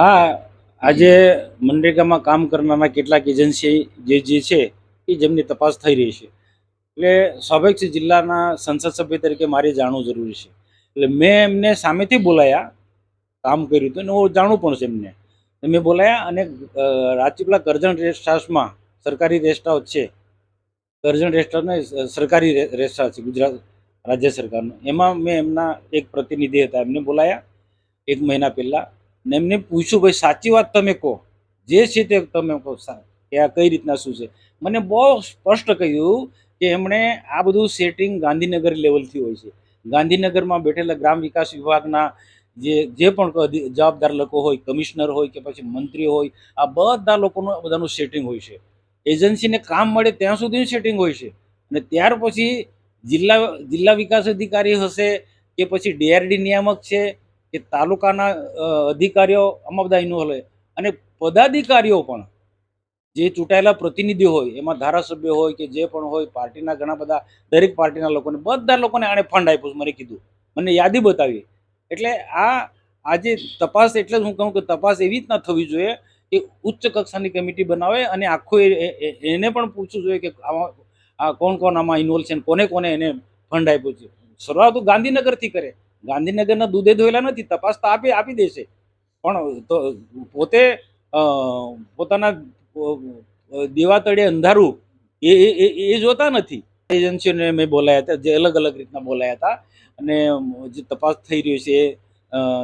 હા આજે મનરેગામાં કામ કરનારા કેટલાક એજન્સી જે જે છે, એ જેમની તપાસ થઈ રહી છે. એટલે સ્વાભાવિક છે, જિલ્લાના સંસદ સભ્ય તરીકે મારે જાણવું જરૂરી છે. એટલે મેં એમને સામેથી બોલાયા, કામ કર્યું હતું, અને હું જાણવું પણ છે એમને. મેં બોલાયા અને રાજપીપળા કરજણ રેસ્ટ હાઉસમાં સરકારી રેસ્ટ હાઉસ છે. કરજણ રેસ્ટ હાઉસ સરકારી રેસ્ટ હાઉસ છે, ગુજરાત રાજ્ય સરકારનું. એમાં મેં એમના એક પ્રતિનિધિ હતા, એમને બોલાયા, એક મહિના પહેલાં. ને એમને પૂછ્યું, ભાઈ, સાચી વાત તમે કહો. જે છે તે તમે કહો કે આ કઈ રીતના શું છે? મને બહુ સ્પષ્ટ કહ્યું કે એમણે આ બધું સેટિંગ ગાંધીનગર લેવલથી હોય છે. ગાંધીનગરમાં બેઠેલા ગ્રામ વિકાસ વિભાગના જે જે પણ જવાબદાર લોકો હોય, કમિશનર હોય કે પછી મંત્રી હોય, આ બધા લોકોનું બધાનું સેટિંગ હોય છે. એજન્સીને કામ મળે ત્યાં સુધીનું સેટિંગ હોય છે. અને ત્યાર પછી જિલ્લા જિલ્લા વિકાસ અધિકારી હશે કે પછી ડીઆરડી નિયામક છે કે તાલુકાના અધિકારીઓ આમાં બધા ઇન્વોલ્વ હોય અને પદાધિકારીઓ પણ જે ચૂંટાયેલા પ્રતિનિધિઓ હોય, એમાં ધારાસભ્ય હોય કે જે પણ હોય, પાર્ટીના ઘણા બધા, દરેક પાર્ટીના લોકોને, બધા લોકોને આણે ફંડ આપ્યું મને કીધું. મને યાદી બતાવી. એટલે આ આજે તપાસ, એટલે જ હું કહું કે તપાસ એવી રીતના થવી જોઈએ કે ઉચ્ચ કક્ષાની કમિટી બનાવે અને આખું એને પણ પૂછવું જોઈએ કે આમાં, આ કોણ કોણ આમાં ઇન્વોલ્વ છે કોને કોને એને ફંડ આપ્યું છે. શરૂઆત ગાંધીનગરથી કરે. ગાંધીનગરના દૂધે ધોયેલા નથી, તપાસ તો આપી આપી દેશે. પણ તો પોતે પોતાના દેવા તળે અંધારું, એ એ- એ જોતા નથી. એજન્સીઓને મેં બોલાયા હતા, જે અલગ અલગ રીતના બોલાયા હતા. અને જે તપાસ થઈ રહ્યો છે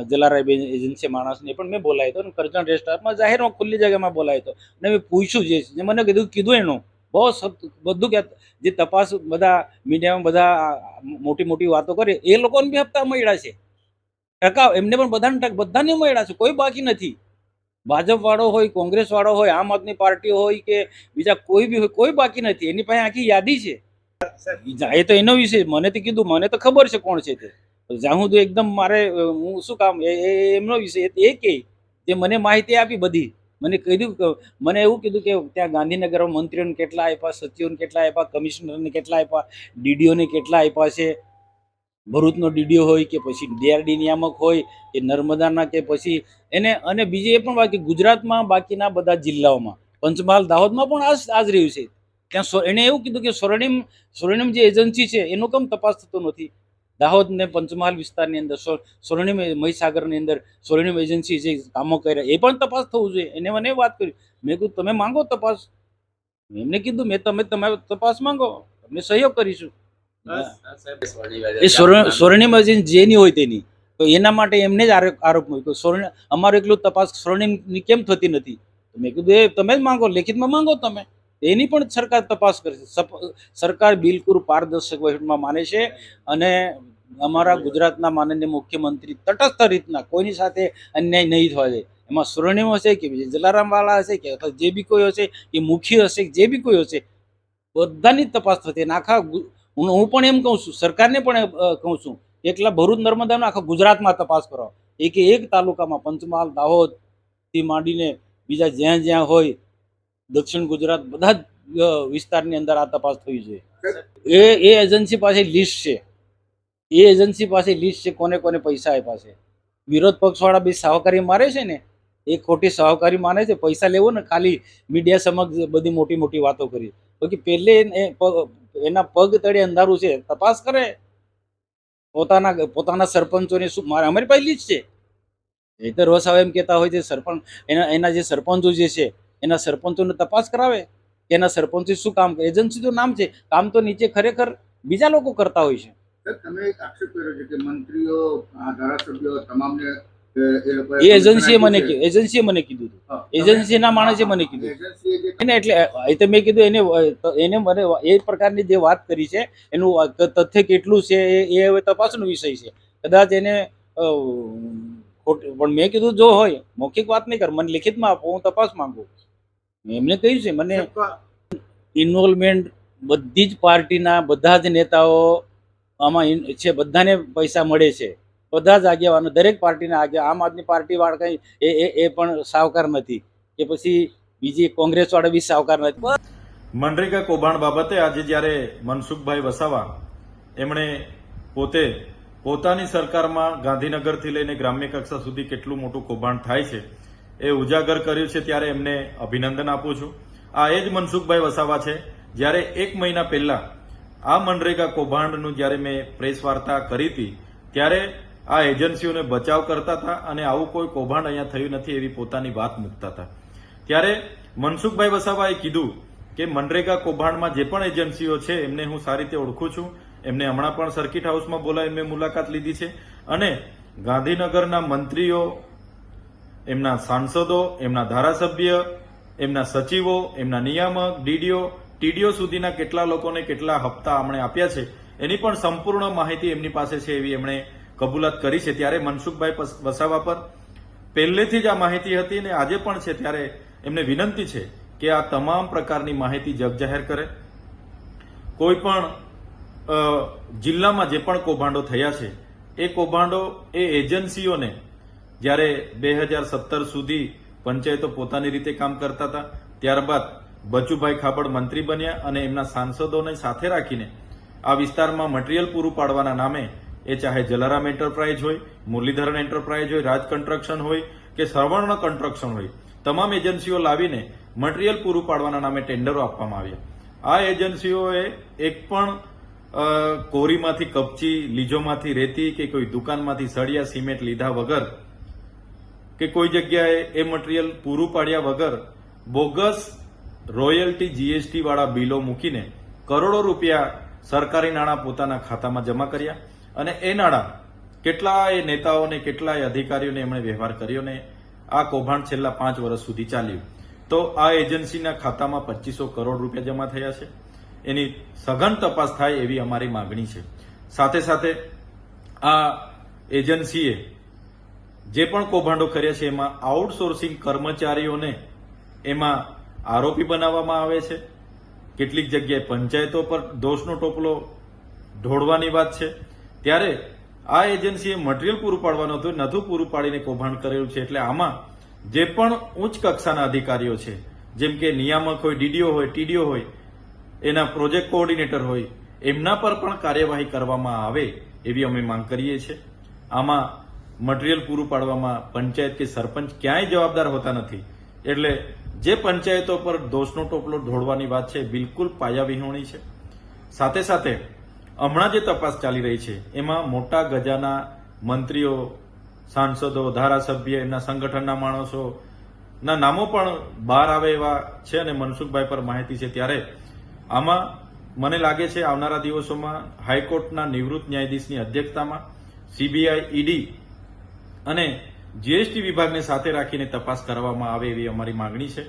જલારાય એજન્સી માણસને પણ મેં બોલાયો હતો અને કરજણ રેસ્ટોરન્ટમાં જાહેરમાં ખુલ્લી જગ્યામાં બોલાયો હતો. અને મેં પૂછ્યું. જે મને કીધું કીધું એનું. બહુ બધું કે જે તપાસ બધા મીડિયામાં બધા મોટી મોટી વાતો કરે, એ લોકોને બી હપ્તા મળ્યા છે. ટકા, એમને પણ બધાને ટક- બધાને મળ્યા છે, કોઈ બાકી નથી. ભાજપ વાળો હોય કોંગ્રેસ વાળો હોય, આમ આદમી પાર્ટી હોય કે બીજા કોઈ બી હોય, કોઈ બાકી નથી. એની પાસે આખી યાદી છે. એ તો એનો વિશે મને તો કીધું, મને તો ખબર છે કોણ છે તે. જ્યાં હું તો એકદમ મારે, હું શું કામ એમનો વિષય એ કે મને માહિતી આપી બધી. મને કીધું મને એવું કીધું કે ત્યાં ગાંધીનગરમાં મંત્રીઓને કેટલા આપ્યા, સચિવોને કેટલા આપ્યા, કમિશનરને કેટલા આપ્યા, ડીડીઓને કેટલા આપ્યા છે? ભરૂચનો ડીડીઓ હોય કે પછી ડીઆરડી નિયામક હોય કે નર્મદાના કે પછી એને, અને બીજી એ પણ બાકી ગુજરાતમાં બાકીના બધા જિલ્લાઓમાં, પંચમહાલ દાહોદમાં પણ આ આ જ રહ્યું છે. ત્યાં એણે એવું કીધું કે સ્વર્ણિમ સ્વર્ણિમ જે એજન્સી છે, એનો કેમ તપાસ થતો નથી? દાહોદ ને પંચમહાલ વિસ્તારની અંદર સ્વ- સ્વર્ણિમ મહીસાગરની અંદર સ્વર્ણિમ એજન્સી જે કામો કર્યા એ પણ તપાસ થવું જોઈએ. એને મને વાત કરી. મેં કીધું તમે માંગો તપાસ. એમને કીધું મેં તમે તમારો તપાસ માંગો. અમે સહયોગ કરીશું. એ સ્વર્ણ સ્વર્ણિમ એજન્સી જેની હોય તેની. તો એના માટે એમને જ આરોપ આરોપ મૂક્યો. સ્વર્ણ અમારું એકલું તપાસ સ્વર્ણિમની કેમ થતી નથી? મેં કીધું એ તમે જ માંગો લેખિતમાં માંગો તમે. એની પણ સરકાર તપાસ કરશે. સરકાર બિલકુલ પારદર્શક વહીવટમાં માને છે અને અમારા ગુજરાતના માનનીય મુખ્યમંત્રી તટસ્થ રીતના કોઈની સાથે અન્યાય નહીં થવા દે. એમાં સ્વર્ણિમ હશે કે જલારામવાળા હશે કે જે બી કોઈ હશે કે મુખ્ય હશે જે બી કોઈ હશે, બધાની તપાસ થતી અને આખા હું હું પણ એમ કહું છું, સરકારને પણ કહું છું, એકલા ભરૂચ નર્મદાનો આખા ગુજરાતમાં તપાસ કરો. એક એક તાલુકામાં પંચમહાલ, દાહોદથી માંડીને બીજા જ્યાં જ્યાં હોય દક્ષિણ ગુજરાત બધા જ વિસ્તારની અંદર આ તપાસ થવી જોઈએ એ એ એજન્સી પાસે લિસ્ટ છે. એ એજન્સી પાસે લિસ્ટ છે કોને કોને પૈસા આપ્યા છે. વિરોધ પક્ષવાળા બી સહકારી મારે છે ને એ ખોટી સહકારી માને છે પૈસા લેવો ને ખાલી મીડિયા સમક્ષ બધી મોટી મોટી વાતો કરી. બાકી પહેલે એના પગ તળે અંધારું છે તપાસ કરે. પોતાના પોતાના સરપંચોને શું મારે અમારી પાસે લિસ્ટ છે. નહીતર રસ આવે એમ કહેતા હોય છે સરપંચ એના એના જે સરપંચો જે છે એના સરપંચોને તપાસ કરાવે કે એના સરપંચે શું કામ કરે? એજન્સી તો નામ છે. કામ તો નીચે ખરેખર બીજા લોકો કરતા હોય છે. તમે એક આક્ષેપ કર્યો છે કે મંત્રીઓ ધારાસભ્યો તમામને એ એ લોકોએ એ એજન્સીએ મને કીધું એજન્સીએ મને કીધું હતું. એજન્સીના માણસે મને કીધું એને એટલે તો મેં કીધું એને એને મને એ પ્રકારની જે વાત કરી છે એનું તથ્ય કેટલું છે એ હવે તપાસનો વિષય છે. કદાચ એને પણ મેં કીધું જો હોય મૌખિક વાત નહીં કર મને લિખિતમાં આપો હું તપાસ માંગુ. મેં એમને કહ્યું છે મને ઇન્વોલ્વમેન્ટ બધી જ પાર્ટીના બધા જ નેતાઓ આમાં છે બધાને પૈસા મળે છે. બધા જ આગેવાનો દરેક પાર્ટીના આગે આમ આદમી પાર્ટી વાળા કંઈ એ એ એ પણ સાવકાર નથી. કે પછી બીજી કોંગ્રેસ વાળા બી સાવકાર નથી. મનરેગા કૌભાંડ બાબતે આજે જ્યારે મનસુખભાઈ વસાવા એમણે પોતે પોતાની સરકારમાં ગાંધીનગરથી લઈને ગ્રામ્ય કક્ષા સુધી કેટલું મોટું કૌભાંડ થાય છે એ ઉજાગર કર્યું છે ત્યારે એમને અભિનંદન આપું છું. આ એ જ મનસુખભાઈ વસાવા છે, જ્યારે એક મહિના પહેલા આ મનરેગા કૌભાંડનું જ્યારે મેં પ્રેસ વાર્તા કરી હતી, ત્યારે આ એજન્સીઓને બચાવ કરતા હતા અને આવું કોઈ કૌભાંડ અહીંયા થયું નથી એવી પોતાની વાત મૂકતા હતા. ત્યારે મનસુખભાઈ વસાવાએ કીધું કે મનરેગા કૌભાંડમાં જે પણ એજન્સીઓ છે, એમને હું સારી રીતે ઓળખું છું. એમને હમણાં પણ સર્કિટ હાઉસમાં બોલાવી મેં મુલાકાત લીધી છે. અને ગાંધીનગરના મંત્રીઓ એમના સાંસદો, એમના ધારાસભ્ય, એમના સચિવો, એમના નિયામક, ડીડીઓ, ટીડીઓ સુધીના કેટલા લોકોને કેટલા હપ્તા એમણે આપ્યા છે, એની પણ સંપૂર્ણ માહિતી એમની પાસે છે એવી એમણે કબૂલાત કરી છે. ત્યારે મનસુખભાઈ વસાવા પર પહેલેથી જ આ માહિતી હતી અને આજે પણ છે ત્યારે એમને વિનંતી છે કે આ તમામ પ્રકારની માહિતી જગજાહેર કરે. કોઈ પણ જિલ્લામાં જે પણ કૌભાંડો થયા છે, એ કૌભાંડો એ એજન્સીઓને જ્યારે બે હજાર સત્તર સુધી પંચાયતો પોતાની રીતે કામ કરતા હતા, ત્યારબાદ બચુભાઈ ખાબડ મંત્રી બન્યા અને એમના સાંસદોને સાથે રાખીને આ વિસ્તારમાં મટીરીયલ પૂરું પાડવાના નામે એ ચાહે જલારામ એન્ટરપ્રાઇઝ હોય, મુરલીધરન એન્ટરપ્રાઇઝ હોય, રાજ કન્સ્ટ્રક્શન હોય કે સર્વર્ણ કન્સ્ટ્રક્શન હોય, તમામ એજન્સીઓ લાવીને મટીરીયલ પૂરું પાડવાના નામે ટેન્ડરો આપવામાં આવ્યા. આ એજન્સીઓએ એક પણ કોરીમાંથી કપચી લીજોમાંથી રેતી કે કોઈ દુકાનમાંથી સળિયા, સિમેન્ટ લીધા વગર કે કોઈ જગ્યાએ એ મટીરીયલ પૂરું પાડ્યા વગર બોગસ રોયલ્ટી જીએસટી વાળા બિલો મૂકીને કરોડો રૂપિયા સરકારી નાણાં પોતાના ખાતામાં જમા કર્યા અને એ નાણાં કેટલાય નેતાઓને, કેટલાય અધિકારીઓને એમણે વ્યવહાર કર્યો ને આ કૌભાંડ છેલ્લા પાંચ વર્ષ સુધી ચાલ્યું. તો આ એજન્સીના ખાતામાં પચીસો કરોડ રૂપિયા જમા થયા છે. એની સઘન તપાસ થાય એવી અમારી માગણી છે. સાથે સાથે આ એજન્સીએ જે પણ કૌભાંડો કર્યા છે, એમાં આઉટસોર્સિંગ કર્મચારીઓને એમાં આરોપી બનાવવામાં આવે છે. કેટલીક જગ્યાએ પંચાયતો પર દોષનો ટોપલો ઢોળવાની વાત છે. ત્યારે આ એજન્સીએ મટીરિયલ પૂરું પાડવાનું હતું નથું પૂરું પાડીને કૌભાંડ કરેલું છે. એટલે આમાં જે પણ ઉચ્ચ કક્ષાના અધિકારીઓ છે, જેમ કે નિયામક હોય, ડીડીઓ હોય, ટીડીઓ હોય, એના પ્રોજેક્ટ કોઓર્ડિનેટર હોય, એમના પર પણ કાર્યવાહી કરવામાં આવે એવી અમે માંગ કરીએ છીએ. આમાં મટીરીયલ પૂરું પાડવામાં પંચાયત કે સરપંચ ક્યાંય જવાબદાર હોતા નથી. એટલે જે પંચાયતો પર દોષનો ટોપલો ઢોળવાની વાત છે, બિલકુલ પાયાવિહોણી છે. સાથે સાથે હમણાં જે તપાસ ચાલી રહી છે, એમાં મોટા ગજાના મંત્રીઓ, સાંસદો, ધારાસભ્ય, એમના સંગઠનના માણસો ના નામો પણ બહાર આવે એવા છે અને મનસુખભાઈ પર માહિતી છે ત્યારે આમાં મને લાગે છે આવનારા દિવસોમાં હાઈકોર્ટના નિવૃત્ત ન્યાયાધીશની અધ્યક્ષતામાં સીબીઆઈ ઈડી અને જીએસટી વિભાગને સાથે રાખીને તપાસ કરવામાં આવે એવી અમારી માંગણી છે.